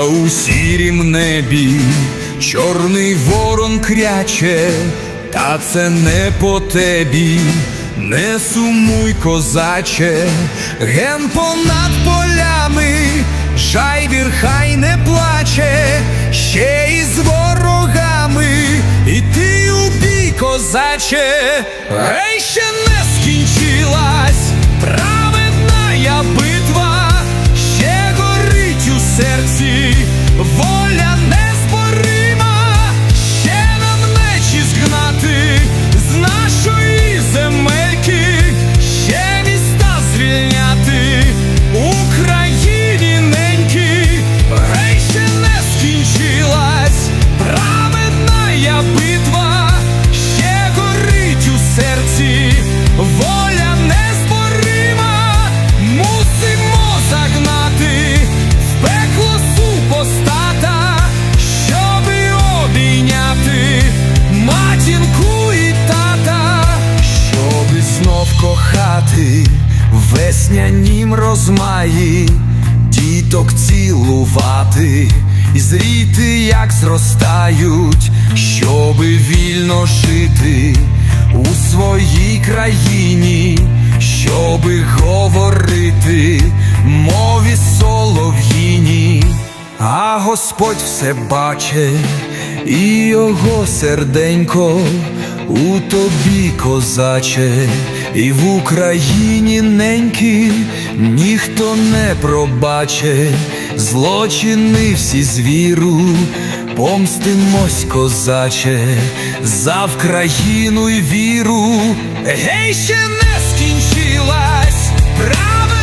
А у сірім небі. Чорний ворон кряче, та це не по тебі, не сумуй, козаче, ген понад полями, жайвір хай не плаче, ще і з ворогами, і ти убій, козаче, гей ще не скінчилась. Веснянім розмаї, діток цілувати. І зріти, як зростають, щоби вільно жити у своїй країні, щоби говорити мові солов'їні, а Господь все бачить, і його серденько у тобі, козаче, і в Україні неньки ніхто не пробаче, злочини всі звіру, помстимось, козаче, за Вкраїну й віру, гей, ще не скінчилась, правда